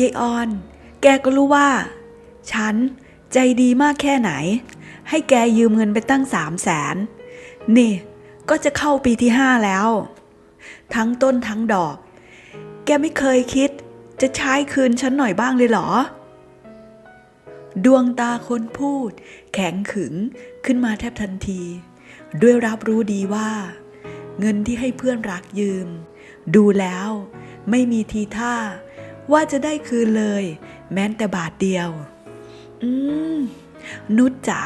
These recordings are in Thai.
ยายออน แกก็รู้ว่า ฉันใจดีมากแค่ไหน ให้แกยืมเงินไปตั้งสามแสนนี่ ก็จะเข้าปีที่ห้าแล้ว ทั้งต้นทั้งดอก แกไม่เคยคิด จะใช้คืนฉันหน่อยบ้างเลยเหรอ ดวงตาคนพูด แข็งขึงขึ้นมาแทบทันที ด้วยรับรู้ดีว่า เงินที่ให้เพื่อนรักยืม ดูแล้วไม่มีทีท่า ว่าจะได้คืนเลย แม้แต่บาทเดียว อืม นุชจ๋า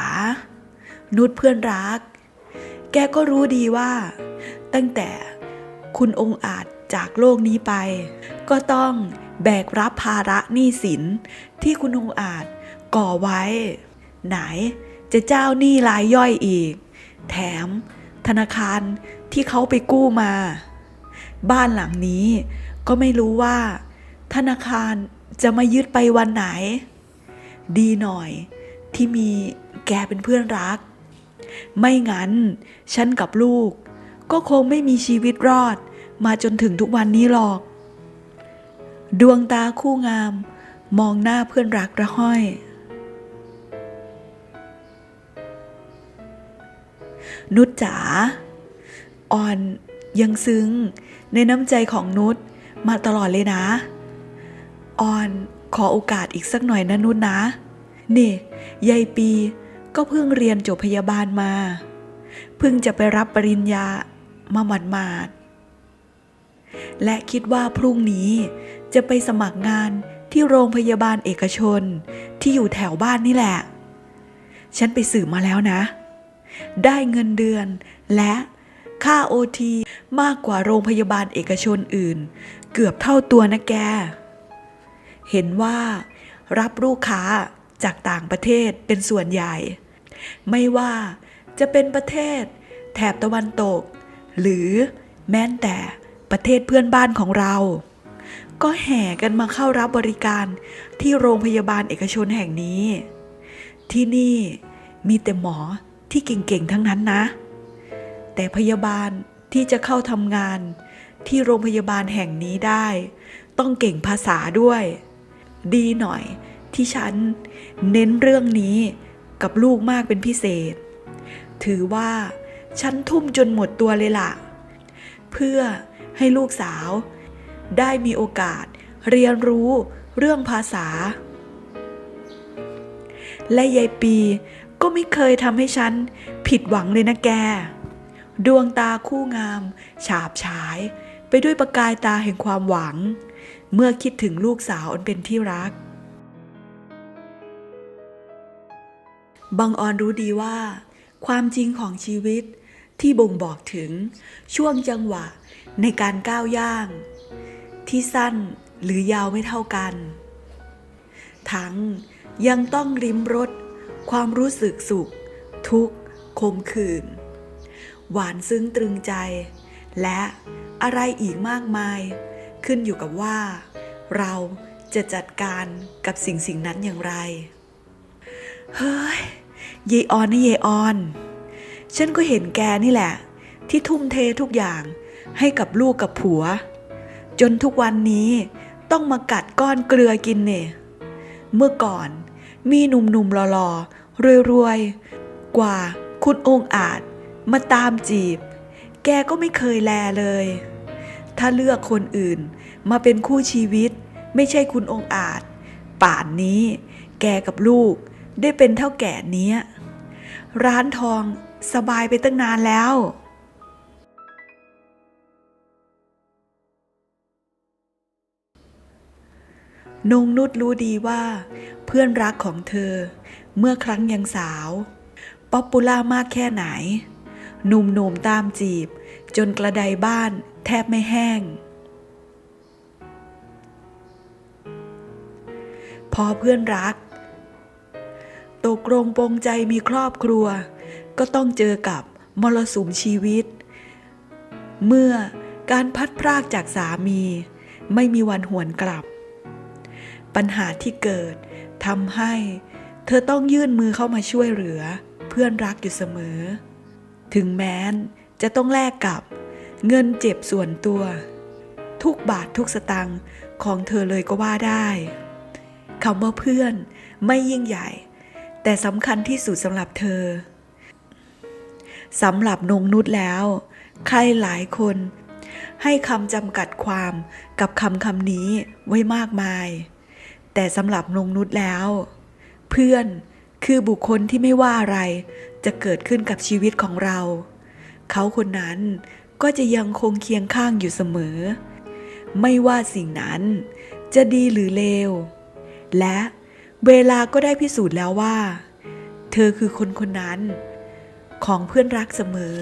นุชเพื่อนรัก แกก็รู้ดีว่า ตั้งแต่คุณองค์อาจจากโลกนี้ไป ก็ต้องแบกรับภาระหนี้สินที่คุณองค์อาจก่อไว้ ไหนจะเจ้าหนี้รายย่อยอีก แถมธนาคารที่เขาไปกู้มา บ้านหลังนี้ก็ไม่รู้ว่า ธนาคารจะมายึดไปวันไหน ดีหน่อยที่มีแกเป็นเพื่อนรัก ไม่งั้น ฉันกับลูก ก็คงไม่มีชีวิตรอดมาจนถึงทุกวันนี้หรอก ดวงตาคู่งาม มองหน้าเพื่อนรักระห้อย นุชจ๋าอ่อนยังซึ้งในน้ำใจของนุชมาตลอดเลยนะ ออนขอโอกาสอีกสักหน่อยนะนุชนนะ นี่ยายปีก็เพิ่งเรียนจบพยาบาลมา เพิ่งจะไปรับปริญญามาหมาดๆและคิดว่าพรุ่งนี้จะไปสมัครงานที่โรงพยาบาลเอกชนที่อยู่แถวบ้านนี่แหละ ฉันไปสืบมาแล้วนะ ได้เงินเดือนและค่าโอทีมากกว่าโรงพยาบาลเอกชนอื่น เกือบเท่าตัวนะแก เห็นว่ารับลูกค้าจากต่างประเทศเป็นส่วนใหญ่ ไม่ว่าจะเป็นประเทศ แถบตะวันตก หรือแม้แต่ประเทศเพื่อนบ้านของเรา ก็แห่กันมาเข้ารับบริการที่โรงพยาบาลเอกชนแห่งนี้ ที่นี่มีแต่หมอที่เก่งๆทั้งนั้นนะ แต่พยาบาลที่จะเข้าทำงานที่โรงพยาบาลแห่งนี้ได้ ต้องเก่งภาษาด้วย ดีหน่อย ที่ฉันเน้นเรื่องนี้กับลูกมากเป็นพิเศษ ถือว่าฉันทุ่มจนหมดตัวเลยล่ะ เพื่อให้ลูกสาว ได้มีโอกาสเรียนรู้เรื่องภาษา และยายปีก็ไม่เคยทำให้ฉันผิดหวังเลยนะแก ดวงตาคู่งาม ฉาบฉาย ไปด้วยประกายตาแห่งความหวัง เมื่อคิดถึงลูกสาวอันเป็นที่รัก บังออนรู้ดีว่า ความจริงของชีวิตที่บ่งบอกถึงช่วงจังหวะในการก้าวย่าง ที่สั้นหรือยาวไม่เท่ากัน ทั้งยังต้องริมรสความรู้สึกสุข ทุกข์คมขื่นหวานซึ้งตรึงใจ และอะไรอีกมากมาย ขึ้นอยู่กับว่า เราจะจัดการกับสิ่งสิ่งนั้นอย่างไร เฮ้ยเยออนนี่เยออน ฉันก็เห็นแกนี่แหละ ที่ทุ่มเททุกอย่างให้กับลูกกับผัว จนทุกวันนี้ต้องมากัดก้อนเกลือกินเนี่ยเมื่อก่อนมีหนุ่มๆหล่อๆรวยๆ กว่าคุณองค์อาจมาตามจีบ แกก็ไม่เคยแลเลย ถ้าเลือกคนอื่น มาเป็นคู่ชีวิต ไม่ใช่คุณองอาจ ป่านนี้ แกกับลูก ได้เป็นเท่าแก่เนี้ย ร้านทองสบายไปตั้งนานแล้วนงนุชรู้ดีว่า เพื่อนรักของเธอ เมื่อครั้งยังสาว ป๊อปปูล่ามากแค่ไหน หนุ่มๆตามจีบ จนกระไดบ้าน แทบไม่แห้ง พอเพื่อนรัก ตกลงปรงใจมีครอบครัว ก็ต้องเจอกับมรสุมชีวิต เมื่อการพัดพรากจากสามี ไม่มีวันหวนกลับ ปัญหาที่เกิดทำให้ เธอต้องยื่นมือเข้ามาช่วยเหลือ เพื่อนรักอยู่เสมอ ถึงแม้นจะต้องแลกกับ เงินเจ็บส่วนตัว ทุกบาททุกสตางค์ของเธอเลยก็ว่าได้คำว่าเพื่อนไม่ยิ่งใหญ่ แต่สำคัญที่สุดสำหรับเธอสำหรับนงนุชแล้ว ใครหลายคน ให้คำจำกัดความกับคำคำนี้ไว้มากมาย แต่สำหรับนงนุชแล้ว เพื่อนคือบุคคลที่ไม่ว่าอะไรจะเกิดขึ้นกับชีวิตของเรา เขาคนนั้น ก็จะยังคงเคียงข้างอยู่เสมอ ไม่ว่าสิ่งนั้นจะดีหรือเลว และเวลาก็ได้พิสูจน์แล้วว่า เธอคือคนคนนั้น ของเพื่อนรักเสมอ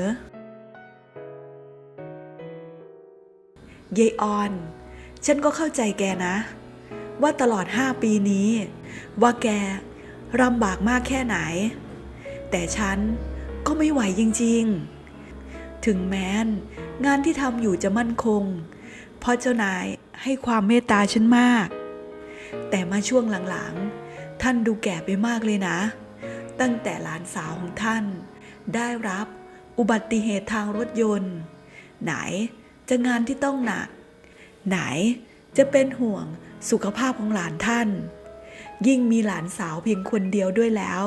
เยายออน ฉันก็เข้าใจแกนะ ว่าตลอดห้าปีนี้ ว่าแกลำบากมากแค่ไหน แต่ฉันก็ไม่ไหวจริง ๆ ถึงแม้น งานที่ทำอยู่จะมั่นคง เพราะเจ้านายให้ความเมตตาฉันมาก แต่มาช่วงหลังๆ ท่านดูแก่ไปมากเลยนะ ตั้งแต่หลานสาวของท่าน ได้รับอุบัติเหตุทางรถยนต์ ไหนจะงานที่ต้องหนัก ไหนจะเป็นห่วงสุขภาพของหลานท่าน ยิ่งมีหลานสาวเพียงคนเดียวด้วยแล้ว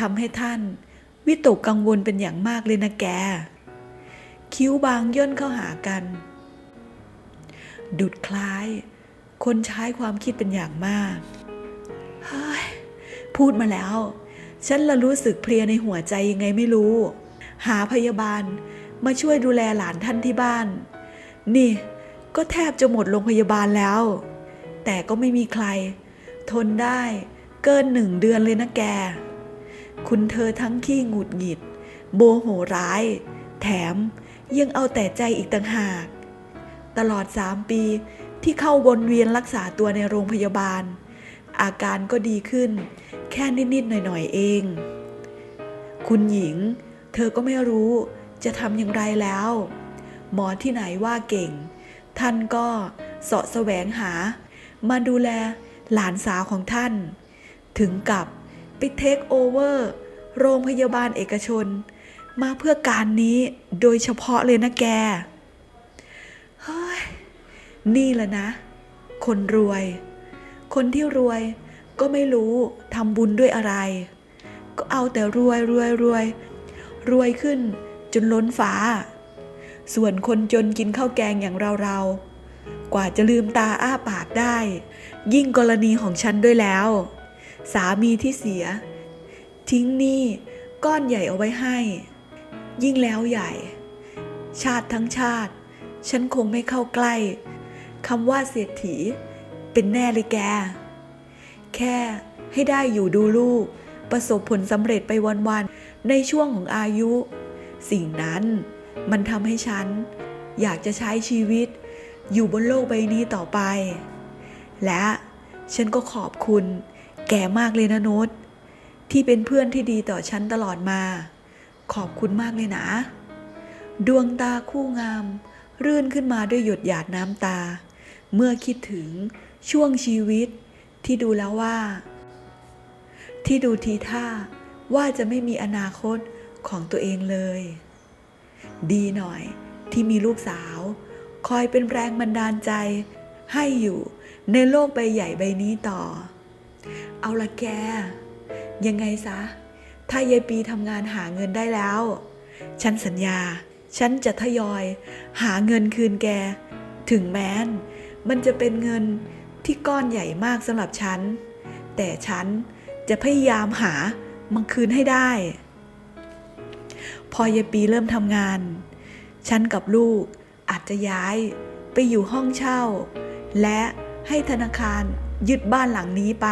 ทำให้ท่านวิตกกังวลเป็นอย่างมากเลยนะแก คิ้วบางย่นเข้าหากัน ดุดคล้าย คนใช้ความคิดเป็นอย่างมากเฮ้ยพูดมาแล้ว ฉันละรู้สึกเพลียในหัวใจยังไงไม่รู้ หาพยาบาลมาช่วยดูแลหลานท่านที่บ้าน นี่ก็แทบจะหมดโรงพยาบาลแล้ว แต่ก็ไม่มีใคร ทนได้เกินหนึ่งเดือนเลยนะแก คุณเธอทั้งขี้หงุดหงิดโมโหร้าย แถม ยังเอาแต่ใจอีกต่างหาก ตลอดสามปีที่เข้าวนเวียนรักษาตัวในโรงพยาบาล อาการก็ดีขึ้น แค่นิดๆหน่อยๆเอง คุณหญิง เธอก็ไม่รู้จะทำอย่างไรแล้ว หมอที่ไหนว่าเก่ง ท่านก็เสาะแสวงหา มาดูแลหลานสาวของท่าน ถึงกับไปเทคโอเวอร์โรงพยาบาลเอกชน มาเพื่อการนี้โดยเฉพาะเลยนะแก เฮ้ย นี่แหละนะ คนรวย คนที่รวยก็ไม่รู้ทำบุญด้วยอะไร ก็เอาแต่รวยรวยรวย รวยขึ้นจนล้นฟ้า ส่วนคนจนกินข้าวแกงอย่างเราเราๆกว่าจะลืมตาอ้าปากได้ ยิ่งกรณีของฉันด้วยแล้ว สามีที่เสีย ทิ้งหนี้ก้อนใหญ่เอาไว้ให้ ยิ่งแล้วใหญ่ ชาติทั้งชาติ ฉันคงไม่เข้าใกล้คำว่าเศรษฐี เป็นแน่เลยแก แค่ให้ได้อยู่ดูลูก ประสบผลสำเร็จไปวันๆในช่วงของอายุ สิ่งนั้นมันทำให้ฉัน อยากจะใช้ชีวิต อยู่บนโลกใบนี้ต่อไป และฉันก็ขอบคุณ แกมากเลยนะโนตที่เป็นเพื่อนที่ดีต่อฉันตลอดมา ขอบคุณมากเลยนะ ดวงตาคู่งาม รื่นขึ้นมาด้วยหยดหยาดน้ำตา เมื่อคิดถึงช่วงชีวิตที่ดูแล้วว่า ที่ดูทีท่าว่าจะไม่มีอนาคตของตัวเองเลย ดีหน่อยที่มีลูกสาว คอยเป็นแรงบันดาลใจ ให้อยู่ในโลกใบใหญ่ใบนี้ต่อ เอาละแก ยังไงซะ ถ้ายายปีทำงานหาเงินได้แล้ว ฉันสัญญา ฉันจะทยอย หาเงินคืนแก ถึงแม้น มันจะเป็นเงินที่ก้อนใหญ่มากสำหรับฉัน แต่ฉันจะพยายามหามันคืนให้ได้ พอยายปีเริ่มทำงาน ฉันกับลูกอาจจะย้ายไปอยู่ห้องเช่า และให้ธนาคารยึดบ้านหลังนี้ไป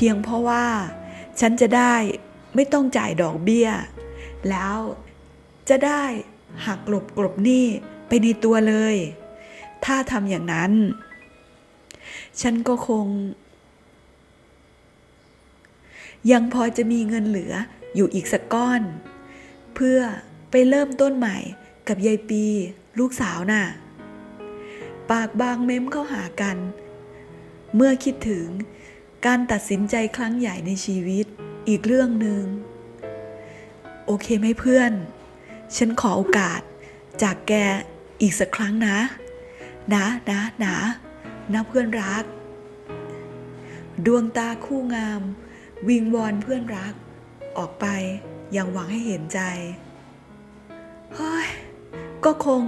พียงเพราะว่าฉันจะได้ไม่ต้องจ่ายดอกเบี้ย แล้วจะได้หักกลบกลบหนี้ไปในตัวเลย ถ้าทำอย่างนั้น ฉันก็คง ยังพอจะมีเงินเหลืออยู่อีกสักก้อน เพื่อไปเริ่มต้นใหม่กับยายปีลูกสาวน่ะ ปากบางเม้มเข้าหากัน เมื่อคิดถึง การตัดสินใจครั้งใหญ่ในชีวิตอีกเรื่องหนึ่งโอเคไหมเพื่อน ฉันขอโอกาสจากแกอีกสักครั้งนะ นะนะนะนะเพื่อนรัก ดวงตาคู่งาม วิงวอนเพื่อนรัก ออกไปอย่างหวังให้เห็นใจเฮ้ยก็คง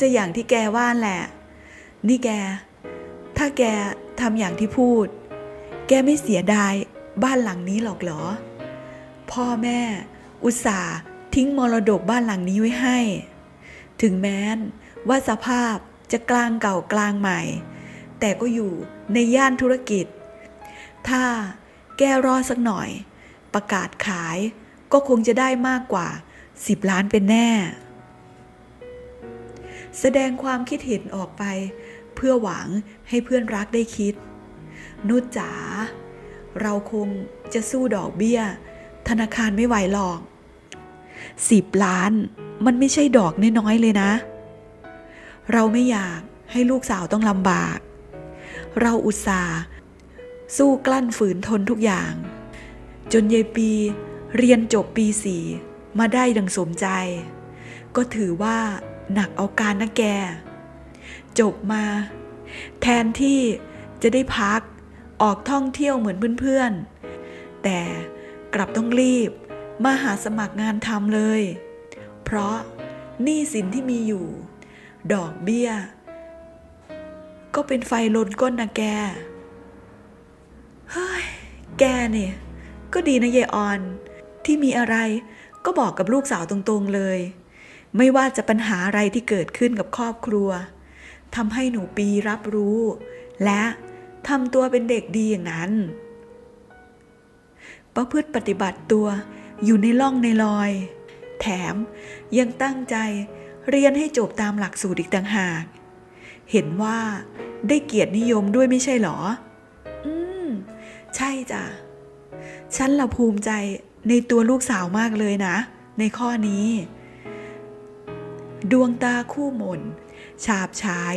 จะอย่างที่แกว่านแหละ นี่แก ถ้าแกทำอย่างที่พูด แกไม่เสียดายบ้านหลังนี้หรอกเหรอ พ่อแม่ อุตส่าห์ทิ้งมรดกบ้านหลังนี้ไว้ให้ ถึงแม้นว่าสภาพจะกลางเก่ากลางใหม่ แต่ก็อยู่ในย่านธุรกิจ ถ้าแกรอสักหน่อย ประกาศขายก็คงจะได้มากกว่า 10 ล้านเป็นแน่ แสดงความคิดเห็นออกไป เพื่อหวังให้เพื่อนรักได้คิด นุชจ๋าเราคงจะสู้ดอกเบี้ย ธนาคารไม่ไหวหรอกสิบล้านมันไม่ใช่ดอกน้อยๆเลยนะ เราไม่อยากให้ลูกสาวต้องลำบาก เราอุตส่าห์ สู้กลั้นฝืนทนทุกอย่าง จนยายปีเรียนจบปีสี่มาได้ดังสมใจ ก็ถือว่าหนักเอาการนะแก จบมา แทนที่จะได้พัก ออกท่องเที่ยวเหมือนเพื่อนๆ แต่กลับต้องรีบมาหาสมัครงานทำเลย เพราะหนี้สินที่มีอยู่ ดอกเบี้ย ก็เป็นไฟลนก้นนะแก เฮ้ย แกเนี่ย ก็ดีนะเยายออน ที่มีอะไรก็บอกกับลูกสาวตรงๆเลย ไม่ว่าจะปัญหาอะไรที่เกิดขึ้นกับครอบครัวทำให้หนูปีรับรู้ และ ทำตัวเป็นเด็กดีอย่างนั้น ประพฤติปฏิบัติตัวอยู่ในล่องในลอย แถมยังตั้งใจเรียนให้จบตามหลักสูตรอีกต่างหาก เห็นว่าได้เกียรตินิยมด้วยไม่ใช่หรอ อืม ใช่จ้ะ ฉันละภูมิใจในตัวลูกสาวมากเลยนะ ในข้อนี้ ดวงตาคู่หมน ฉาบฉาย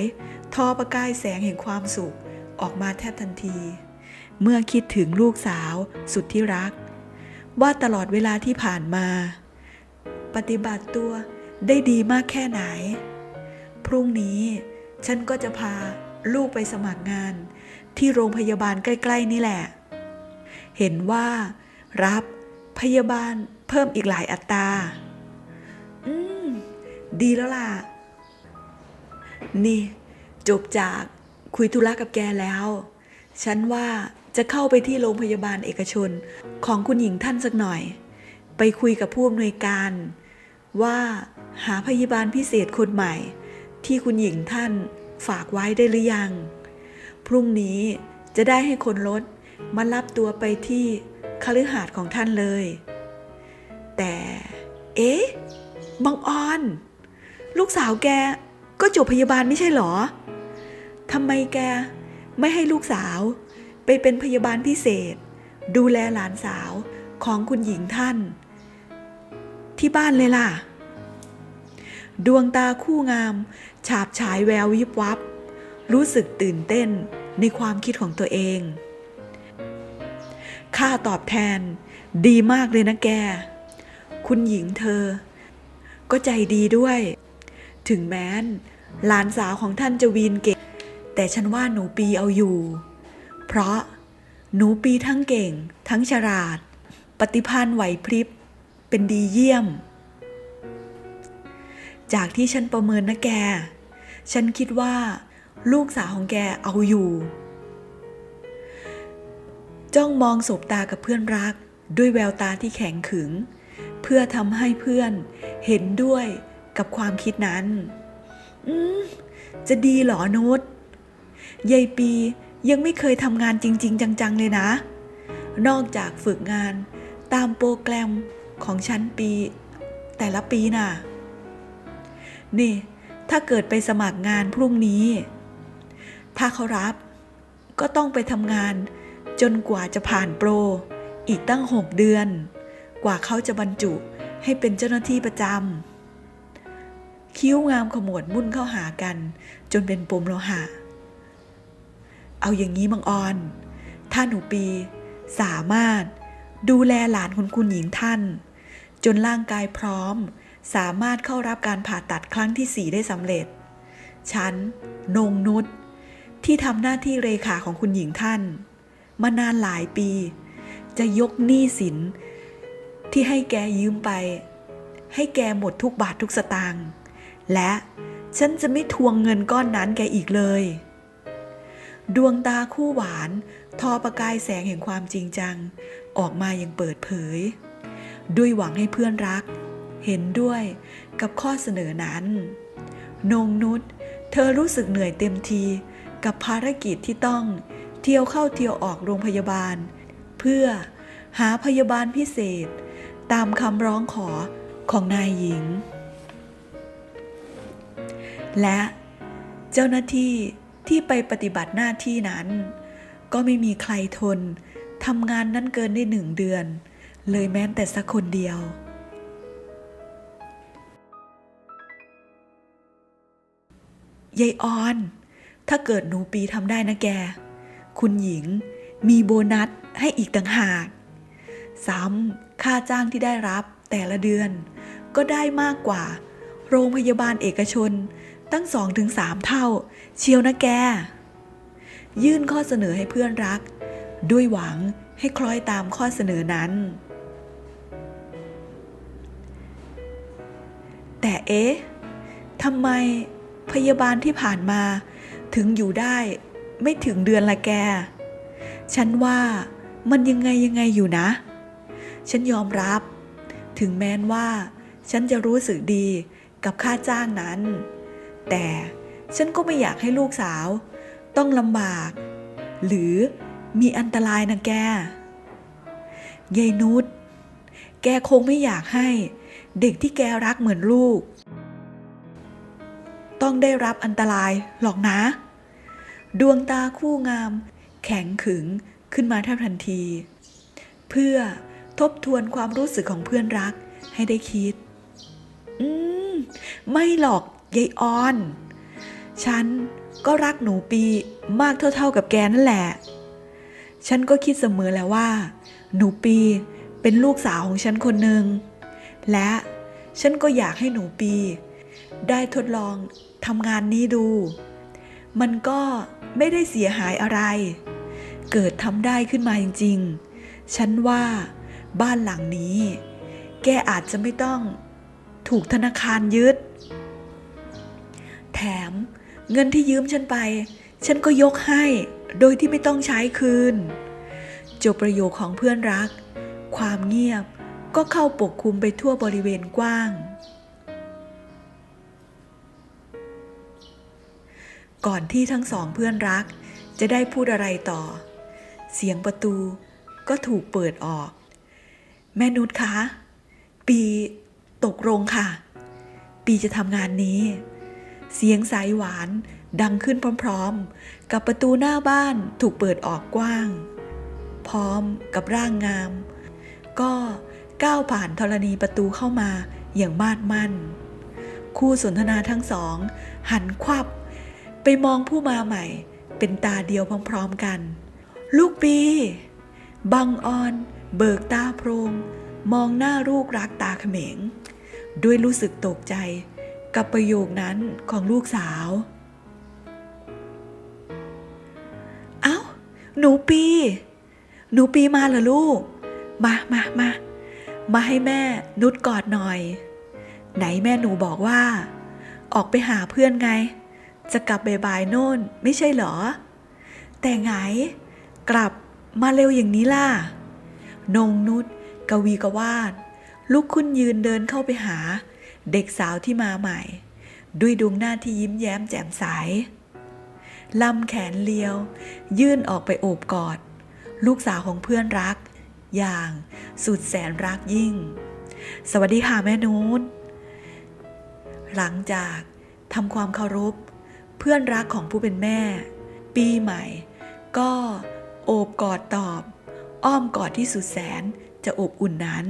ทอประกายแสงแห่งความสุข ออกมาแทบทันที เมื่อคิดถึงลูกสาวสุดที่รัก ว่าตลอดเวลาที่ผ่านมา ปฏิบัติตัวได้ดีมากแค่ไหน พรุ่งนี้ฉันก็จะพาลูกไปสมัครงานที่โรงพยาบาลใกล้ ๆ นี่แหละ เห็นว่ารับพยาบาลเพิ่มอีกหลายอัตรา อืม ดีแล้วล่ะ นี่ จบจาก คุยธุระกับแกแล้ว ฉันว่าจะเข้าไปที่โรงพยาบาลเอกชนของคุณหญิงท่านสักหน่อย ไปคุยกับผู้อำนวยการ ว่าหาพยาบาลพิเศษคนใหม่ ที่คุณหญิงท่านฝากไว้ได้หรือยัง พรุ่งนี้จะได้ให้คนรถมารับตัวไปที่คฤหาสน์ของท่านเลย แต่ เอ๊ะบังออน ลูกสาวแกก็จบพยาบาลไม่ใช่หรอ ทำไมแกไม่ให้ลูกสาว ไปเป็นพยาบาลพิเศษ ดูแลหลานสาวของคุณหญิงท่าน ที่บ้านเลยล่ะ ดวงตาคู่งาม ฉาบฉายแวววิบวับ รู้สึกตื่นเต้นในความคิดของตัวเอง ค่าตอบแทนดีมากเลยนะแก คุณหญิงเธอ ก็ใจดีด้วย ถึงแม้นหลานสาวของท่านจะวีนเก่ง แต่ฉันว่าหนูปีเอาอยู่ เพราะหนูปีทั้งเก่ง ทั้งฉลาด ปฏิพันธ์ไหวพริบ เป็นดีเยี่ยม จากที่ฉันประเมินนะแก ฉันคิดว่า ลูกสาวของแกเอาอยู่ จ้องมองสบตากับเพื่อนรัก ด้วยแววตาที่แข็งขึง เพื่อทำให้เพื่อนเห็นด้วยกับความคิดนั้น อืมจะดีเหรอนุช ยายปียังไม่เคยทำงานจริง ๆ จัง ๆ เลยนะ นอกจากฝึกงานตามโปรแกรมของชั้นปี แต่ละปีน่ะ นี่ ถ้าเกิดไปสมัครงานพรุ่งนี้ ถ้าเขารับ ก็ต้องไปทำงานจนกว่าจะผ่านโปร อีกตั้งหกเดือน กว่าเขาจะบรรจุให้เป็นเจ้าหน้าที่ประจำคิ้วงามขมวดมุ่นเข้าหากัน จนเป็นปมโลหะ เอาอย่างนี้มังออน ถ้าหนูปีสามารถดูแลหลานคุณคุณหญิงท่าน จนร่างกายพร้อม สามารถเข้ารับการผ่าตัดครั้งที่สี่ได้สำเร็จ ฉัน นงนุชที่ทำหน้าที่เลขาของคุณหญิงท่าน มานานหลายปี จะยกหนี้สิน ที่ให้แกยืมไป ให้แกหมดทุกบาททุกสตางค์และฉันจะไม่ทวงเงินก้อนนั้นแกอีกเลย ดวงตาคู่หวาน ทอประกายแสงแห่งความจริงจัง ออกมาอย่างเปิดเผย ด้วยหวังให้เพื่อนรัก เห็นด้วยกับข้อเสนอนั้น นงนุชเธอรู้สึกเหนื่อยเต็มทีกับภารกิจที่ต้องเที่ยวเข้าเที่ยวออกโรงพยาบาล เพื่อหาพยาบาลพิเศษ ตามคำร้องขอของนายหญิง และเจ้าหน้าที่ ที่ไปปฏิบัติหน้าที่นั้น ก็ไม่มีใครทนทำงานนั้นเกินได้หนึ่งเดือน เลยแม้แต่สักคนเดียว ยายออน ถ้าเกิดหนูปีทำได้นะแก คุณหญิงมีโบนัสให้อีกต่างหาก ซ้ำค่าจ้างที่ได้รับแต่ละเดือน ก็ได้มากกว่า โรงพยาบาลเอกชน ตั้งสองถึงสามเท่า เชียวนะแก ยื่นข้อเสนอให้เพื่อนรัก ด้วยหวังให้คล้อยตามข้อเสนอนั้น แต่เอ๊ะทำไมพยาบาลที่ผ่านมาถึงอยู่ได้ไม่ถึงเดือนละแก ฉันว่ามันยังไงยังไงอยู่นะ ฉันยอมรับ ถึงแม้นว่า ฉันจะรู้สึกดีกับค่าจ้างนั้น แต่ฉันก็ไม่อยากให้ลูกสาว ต้องลำบาก หรือมีอันตรายนะแกยายนุชแกคงไม่อยากให้ เด็กที่แกรักเหมือนลูก ต้องได้รับอันตรายหรอกนะ ดวงตาคู่งาม แข็งขึงขึ้นมาแทบทันที เพื่อทบทวนความรู้สึกของเพื่อนรักให้ได้คิด อืม ไม่หรอก ยายออน ฉันก็รักหนูปีมากเท่าๆกับแกนั่นแหละ ฉันก็คิดเสมอแล้วว่า หนูปีเป็นลูกสาวของฉันคนหนึ่ง และฉันก็อยากให้หนูปี ได้ทดลองทำงานนี้ดู มันก็ไม่ได้เสียหายอะไร เกิดทำได้ขึ้นมาจริง ๆ ฉันว่าบ้านหลังนี้ แกอาจจะไม่ต้องถูกธนาคารยึด ม เงินที่ยืมฉันไป ฉันก็ยกให้ โดยที่ไม่ต้องใช้คืน จบประโยคของเพื่อนรัก ความเงียบก็เข้าปกคลุมไปทั่วบริเวณกว้าง ก่อนที่ทั้งสองเพื่อนรักจะได้พูดอะไรต่อ เสียงประตูก็ถูกเปิดออก แม่นุชคะ ปีตกลงค่ะ ปีจะทำงานนี้ เสียงสายหวานดังขึ้นพร้อมๆ กับประตูหน้าบ้านถูกเปิดออกกว้าง พร้อมกับร่างงาม ก็ก้าวผ่านธรณีประตูเข้ามาอย่างมาดมั่น คู่สนทนาทั้งสอง หันควับ ไปมองผู้มาใหม่ เป็นตาเดียวพร้อมๆกัน ลูกปี บังออน เบิกตาโพรง มองหน้าลูกรักตาเขม็งด้วยรู้สึกตกใจ กับประโยคนั้นของลูกสาว เอ้า หนูปี หนูปีมาเหรอลูก มามามามาให้แม่นุดกอดหน่อย ไหนแม่หนูบอกว่า ออกไปหาเพื่อนไง จะกลับบ่ายๆโน่นไม่ใช่เหรอ แต่ไงกลับมาเร็วอย่างนี้ล่ะ นงนุชกวีกวาดลุกขึ้นยืนเดินเข้าไปหา เด็กสาวที่มาใหม่ ด้วยดวงหน้าที่ยิ้มแย้มแจ่มใสลำแขนเลียว ยื่นออกไปโอบกอด ลูกสาวของเพื่อนรัก อย่างสุดแสนรักยิ่ง สวัสดีค่ะแม่นูนหลังจากทำความเคารพ เพื่อนรักของผู้เป็นแม่ ปีใหม่ ก็โอบกอดตอบ อ้อมกอดที่สุดแสนจะอบอุ่นนั้น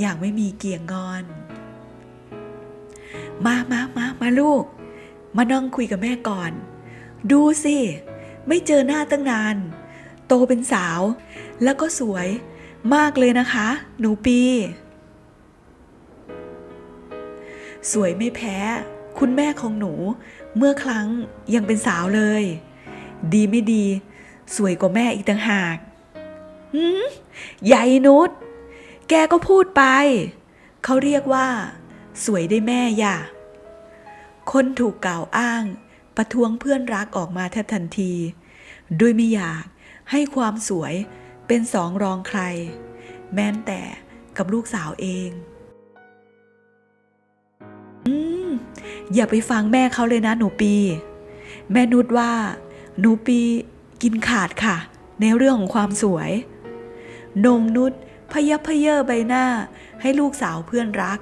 อย่างไม่มีเกี่ยงงอน มามามามาลูก มานั่งคุยกับแม่ก่อน ดูสิ ไม่เจอหน้าตั้งนาน โตเป็นสาว แล้วก็สวยมากเลยนะคะ หนูปี สวยไม่แพ้ คุณแม่ของหนู เมื่อครั้งยังเป็นสาวเลย ดีไม่ดี สวยกว่าแม่อีกต่างหากหืมใหญ่นุชแกก็พูดไป เขาเรียกว่า สวยได้แม่ย่ะ คนถูกกล่าวอ้าง ประท้วงเพื่อนรักออกมาแทบทันที ด้วยไม่อยากให้ความสวยเป็นสองรองใคร แม้นแต่กับลูกสาวเอง อืม อย่าไปฟังแม่เขาเลยนะหนูปี แม่นุชว่า หนูปีกินขาดค่ะ ในเรื่องของความสวย นงนุชพยับพเยอใบหน้าให้ลูกสาวเพื่อนรัก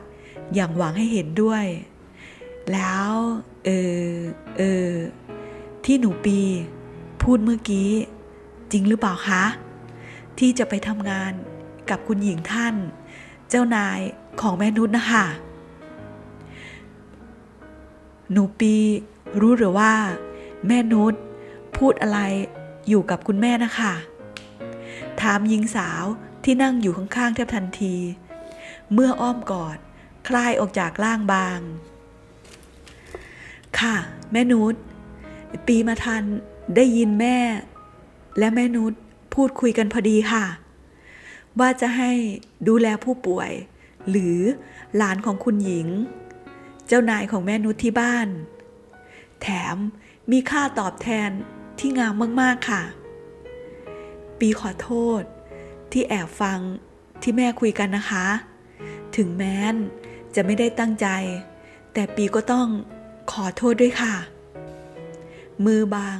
อย่างหวังให้เห็นด้วย แล้วเออเออที่หนูปี พูดเมื่อกี้ จริงหรือเปล่าคะ ที่จะไปทำงานกับคุณหญิงท่าน เจ้านายของแม่นุชนะคะ หนูปีรู้หรือว่า แม่นุชพูดอะไรอยู่กับคุณแม่นะคะ ถามหญิงสาวที่นั่งอยู่ข้างๆแทบทันที เมื่ออ้อมกอด คลายออกจากร่างบาง ค่ะ แม่นุชปีมาทันได้ยินแม่ และแม่นุชพูดคุยกันพอดีค่ะ ว่าจะให้ดูแลผู้ป่วย หรือหลานของคุณหญิง เจ้านายของแม่นุชที่บ้าน แถมมีค่าตอบแทนที่งามมาก ๆ ค่ะ ปีขอโทษที่แอบฟังที่แม่คุยกันนะคะ ถึงแม้น จะไม่ได้ตั้งใจ แต่ปีก็ต้องขอโทษด้วยค่ะ มือบาง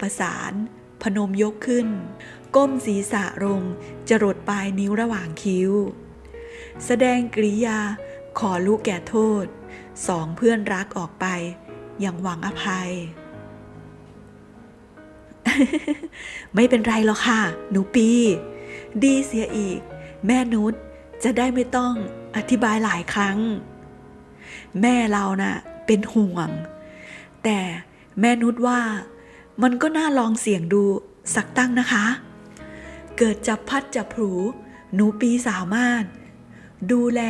ประสาน พนมยกขึ้น ก้มศีรษะลงจรดปลายนิ้วระหว่างคิ้ว แสดงกริยาขอลูกแก่โทษ สองเพื่อนรักออกไป อย่างหวังอภัย ไม่เป็นไรหรอกค่ะ หนูปี ดีเสียอีก แม่นุชจะได้ไม่ต้อง อธิบายหลายครั้ง แม่เราน่ะเป็นห่วง แต่แม่นุชว่ามันก็น่าลองเสี่ยงดูสักตั้งนะคะ เกิดจับพัดจับผูหนูปีสามารถ ดูแล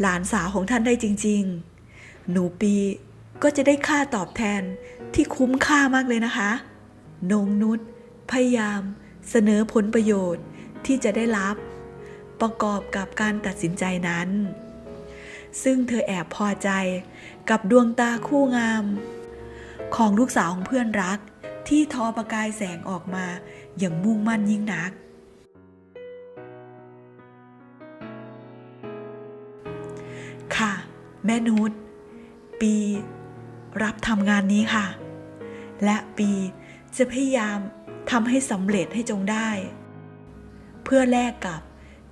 หลานสาวของท่านได้จริง ๆ หนูปีก็จะได้ค่าตอบแทนที่คุ้มค่ามากเลยนะคะ นงนุชพยายามเสนอผลประโยชน์ที่จะได้รับ ประกอบกับการตัดสินใจนั้น ซึ่งเธอแอบพอใจกับดวงตาคู่งาม ของลูกสาวของเพื่อนรักที่ทอประกายแสงออกมาอย่างมุ่งมั่นยิ่งนัก ค่ะ แม่นุชปีรับทำงานนี้ค่ะ และปีจะพยายามทำให้สำเร็จให้จงได้ เพื่อแลกกับ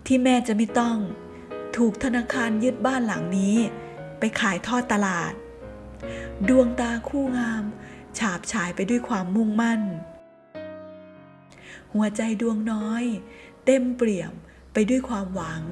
ที่แม่จะไม่ต้อง ถูกธนาคารยึดบ้านหลังนี้ ไปขายทอดตลาด ดวงตาคู่งาม ฉาบฉายไปด้วยความมุ่งมั่น หัวใจดวงน้อย เต็มเปี่ยมไปด้วยความหวัง